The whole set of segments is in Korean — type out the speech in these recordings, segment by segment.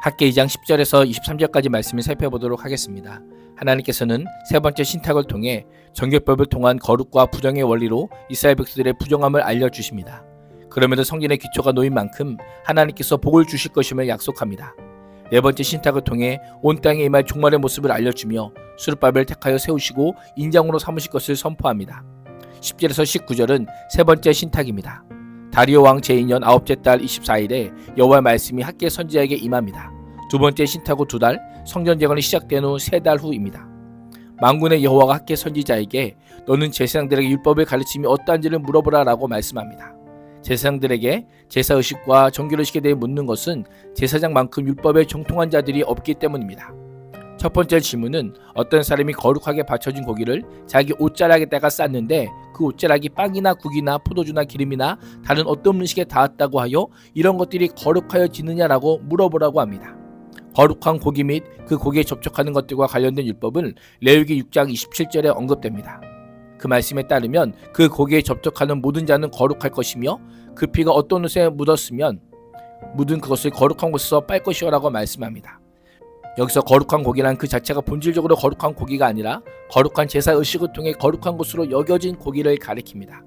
학계 2장 10절에서 23절까지 말씀을 살펴보도록 하겠습니다. 하나님께서는 세 번째 신탁을 통해 정결법을 통한 거룩과 부정의 원리로 이스라엘 백성들의 부정함을 알려주십니다. 그럼에도 성전의 기초가 놓인 만큼 하나님께서 복을 주실 것임을 약속합니다. 네 번째 신탁을 통해 온 땅에 임할 종말의 모습을 알려주며 수르밥을 택하여 세우시고 인장으로 삼으실 것을 선포합니다. 10절에서 19절은 세 번째 신탁입니다. 다리오 왕 제2년 아홉째 달 24일에 여호와의 말씀이 학계 선지자에게 임합니다. 두 번째 후두 달, 성전 재건이 시작된 후 세 달 후입니다. 만군의 여호와가 학계 선지자에게 너는 제사장들에게 율법을 가르치며 어떠한지를 물어보라라고 말씀합니다. 제사장들에게 제사 의식과 정결 의식에 대해 묻는 것은 제사장만큼 율법에 정통한 자들이 없기 때문입니다. 첫 번째 질문은 어떤 사람이 거룩하게 바쳐진 고기를 자기 옷자락에다가 쌌는데 그 옷자락이 빵이나 국이나 포도주나 기름이나 다른 어떤 음식에 닿았다고 하여 이런 것들이 거룩하여 지느냐라고 물어보라고 합니다. 거룩한 고기 및 그 고기에 접촉하는 것들과 관련된 율법은 레위기 6장 27절에 언급됩니다. 그 말씀에 따르면 그 고기에 접촉하는 모든 자는 거룩할 것이며 그 피가 어떤 옷에 묻었으면 묻은 그것을 거룩한 곳에서 빨 것이라고 말씀합니다. 여기서 거룩한 고기란 그 자체가 본질적으로 거룩한 고기가 아니라 거룩한 제사 의식을 통해 거룩한 것으로 여겨진 고기를 가리킵니다.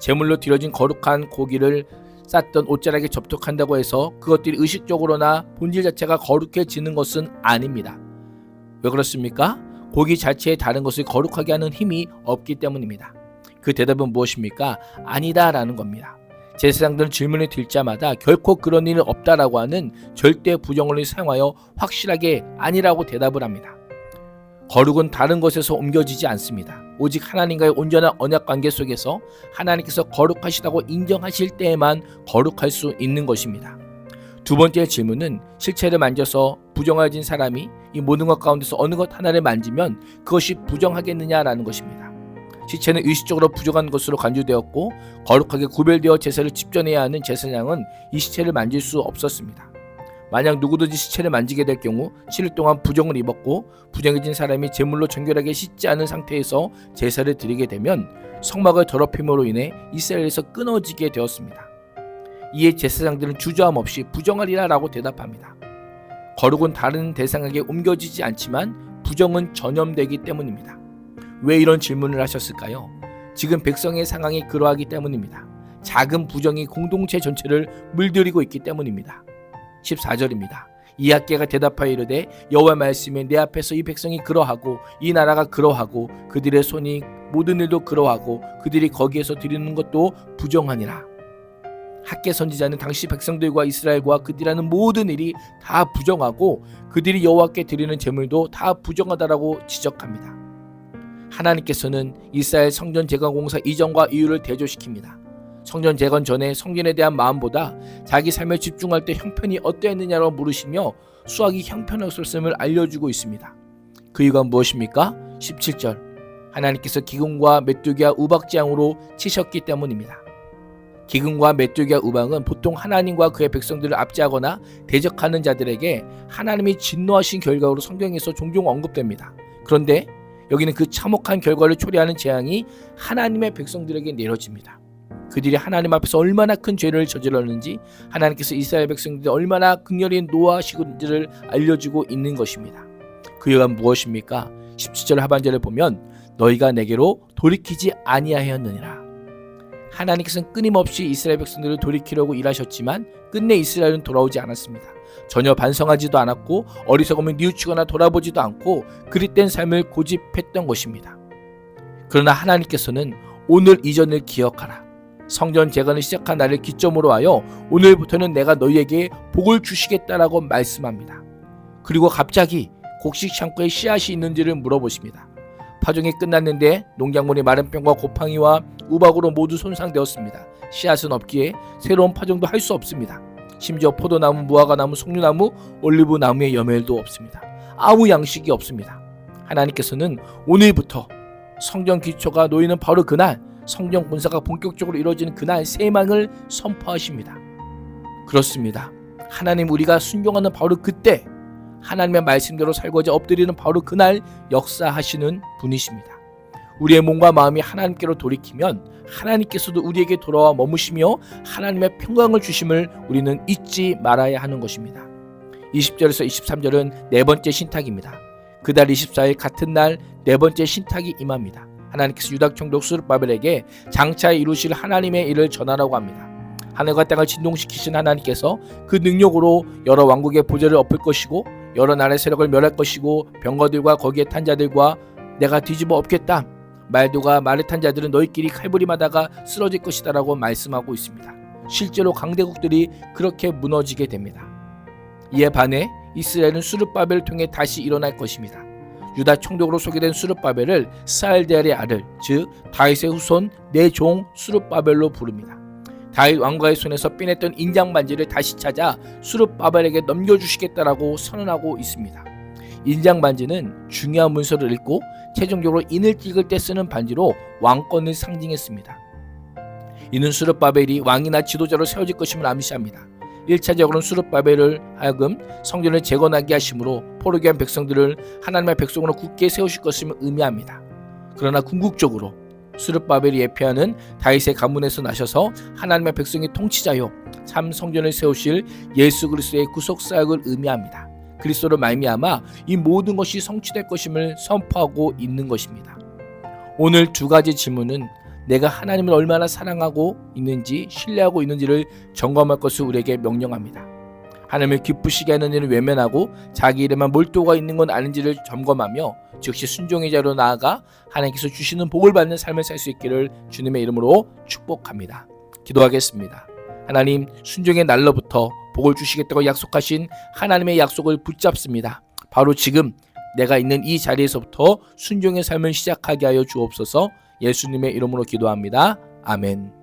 제물로 드려진 거룩한 고기를 쌌던 옷자락에 접촉한다고 해서 그것들이 의식적으로나 본질 자체가 거룩해지는 것은 아닙니다. 왜 그렇습니까? 고기 자체에 다른 것을 거룩하게 하는 힘이 없기 때문입니다. 그 대답은 무엇입니까? 아니다라는 겁니다. 제사장들은 질문을 드리자마다 결코 그런 일은 없다라고 하는 절대 부정을 사용하여 확실하게 아니라고 대답을 합니다. 거룩은 다른 것에서 옮겨지지 않습니다. 오직 하나님과의 온전한 언약 관계 속에서 하나님께서 거룩하시다고 인정하실 때에만 거룩할 수 있는 것입니다. 두 번째 질문은 실체를 만져서 부정해진 사람이 이 모든 것 가운데서 어느 것 하나를 만지면 그것이 부정하겠느냐라는 것입니다. 시체는 의식적으로 부정한 것으로 간주되었고 거룩하게 구별되어 제사를 집전해야 하는 제사장은 이 시체를 만질 수 없었습니다. 만약 누구든지 시체를 만지게 될 경우 7일 동안 부정을 입었고 부정해진 사람이 제물로 정결하게 씻지 않은 상태에서 제사를 드리게 되면 성막을 더럽힘으로 인해 이스라엘에서 끊어지게 되었습니다. 이에 제사장들은 주저함 없이 부정하리라라고 대답합니다. 거룩은 다른 대상에게 옮겨지지 않지만 부정은 전염되기 때문입니다. 왜 이런 질문을 하셨을까요? 지금 백성의 상황이 그러하기 때문입니다. 작은 부정이 공동체 전체를 물들이고 있기 때문입니다. 14절입니다. 이 학계가 대답하여 이르되 여호와 말씀에 내 앞에서 이 백성이 그러하고 이 나라가 그러하고 그들의 손이 모든 일도 그러하고 그들이 거기에서 드리는 것도 부정하니라. 학계 선지자는 당시 백성들과 이스라엘과 그들하는 모든 일이 다 부정하고 그들이 여호와께 드리는 제물도 다 부정하다라고 지적합니다. 하나님께서는 이스라엘 성전 재건 공사 이전과 이후를 대조시킵니다. 성전 재건 전에 성전에 대한 마음보다 자기 삶에 집중할 때 형편이 어떠했느냐고 물으시며 수학이 형편없었음을 알려주고 있습니다. 그 이유가 무엇입니까? 17절 하나님께서 기근과 메뚜기와 우박재앙으로 치셨기 때문입니다. 기근과 메뚜기와 우박은 보통 하나님과 그의 백성들을 압제하거나 대적하는 자들에게 하나님이 진노하신 결과로 성경에서 종종 언급됩니다. 그런데 여기는 그 참혹한 결과를 초래하는 재앙이 하나님의 백성들에게 내려집니다. 그들이 하나님 앞에서 얼마나 큰 죄를 저질렀는지 하나님께서 이스라엘 백성들이 얼마나 극렬히 노하시는지를 알려주고 있는 것입니다. 그 이유가 무엇입니까? 17절 하반절을 보면 너희가 내게로 돌이키지 아니하였느니라. 하나님께서는 끊임없이 이스라엘 백성들을 돌이키려고 일하셨지만 끝내 이스라엘은 돌아오지 않았습니다. 전혀 반성하지도 않았고 어리석음을 뉘우치거나 돌아보지도 않고 그릇된 삶을 고집했던 것입니다. 그러나 하나님께서는 오늘 이전을 기억하라. 성전 재건을 시작한 날을 기점으로 하여 오늘부터는 내가 너희에게 복을 주시겠다라고 말씀합니다. 그리고 갑자기 곡식 창고에 씨앗이 있는지를 물어보십니다. 파종이 끝났는데 농작물이 마른 병과 곰팡이와 우박으로 모두 손상되었습니다. 씨앗은 없기에 새로운 파종도 할 수 없습니다. 심지어 포도나무, 무화과나무, 석류나무, 올리브 나무의 열매도 없습니다. 아무 양식이 없습니다. 하나님께서는 오늘부터 성전 기초가 놓이는 바로 그날 성전 군사가 본격적으로 이루어지는 그날 세망을 선포하십니다. 그렇습니다. 하나님 우리가 순종하는 바로 그때 하나님의 말씀대로 살고자 엎드리는 바로 그날 역사하시는 분이십니다. 우리의 몸과 마음이 하나님께로 돌이키면 하나님께서도 우리에게 돌아와 머무시며 하나님의 평강을 주심을 우리는 잊지 말아야 하는 것입니다. 20절에서 23절은 네 번째 신탁입니다. 그달 24일 같은 날 네 번째 신탁이 임합니다. 하나님께서 유다 총독 수르바벨에게 장차 이루실 하나님의 일을 전하라고 합니다. 하늘과 땅을 진동시키신 하나님께서 그 능력으로 여러 왕국의 보좌를 엎을 것이고 여러 나라의 세력을 멸할 것이고 병거들과 거기에 탄 자들과 내가 뒤집어 엎겠다. 말도가 말을 탄 자들은 너희끼리 칼부림하다가 쓰러질 것이다라고 말씀하고 있습니다. 실제로 강대국들이 그렇게 무너지게 됩니다. 이에 반해 이스라엘은 수르바벨을 통해 다시 일어날 것입니다. 유다 총독으로 소개된 수르바벨을 스알데알의 아들, 즉 다윗의 후손 내종 수르바벨로 부릅니다. 다윗 왕가의 손에서 빼냈던 인장 반지를 다시 찾아 수르바벨에게 넘겨주시겠다라고 선언하고 있습니다. 인장 반지는 중요한 문서를 읽고 최종적으로 인을 찍을 때 쓰는 반지로 왕권을 상징했습니다. 이는 수르바벨이 왕이나 지도자로 세워질 것임을 암시합니다. 1차적으로는 수르바벨을 하여금 성전을 재건하게 하심으로 포르기한 백성들을 하나님의 백성으로 굳게 세우실 것임을 의미합니다. 그러나 궁극적으로 수르바벨이 예표하는 다윗의 가문에서 나셔서 하나님의 백성의 통치자요 참 성전을 세우실 예수 그리스도의 구속 사역을 의미합니다. 그리스도로 말미암아 이 모든 것이 성취될 것임을 선포하고 있는 것입니다. 오늘 두 가지 질문은 내가 하나님을 얼마나 사랑하고 있는지 신뢰하고 있는지를 점검할 것을 우리에게 명령합니다. 하나님을 기쁘시게 하는 일을 외면하고 자기 일에만 몰두가 있는 건 아닌지를 점검하며 즉시 순종의 자로 나아가 하나님께서 주시는 복을 받는 삶을 살 수 있기를 주님의 이름으로 축복합니다. 기도하겠습니다. 하나님 순종의 날로부터 복을 주시겠다고 약속하신 하나님의 약속을 붙잡습니다. 바로 지금 내가 있는 이 자리에서부터 순종의 삶을 시작하게 하여 주옵소서 예수님의 이름으로 기도합니다. 아멘.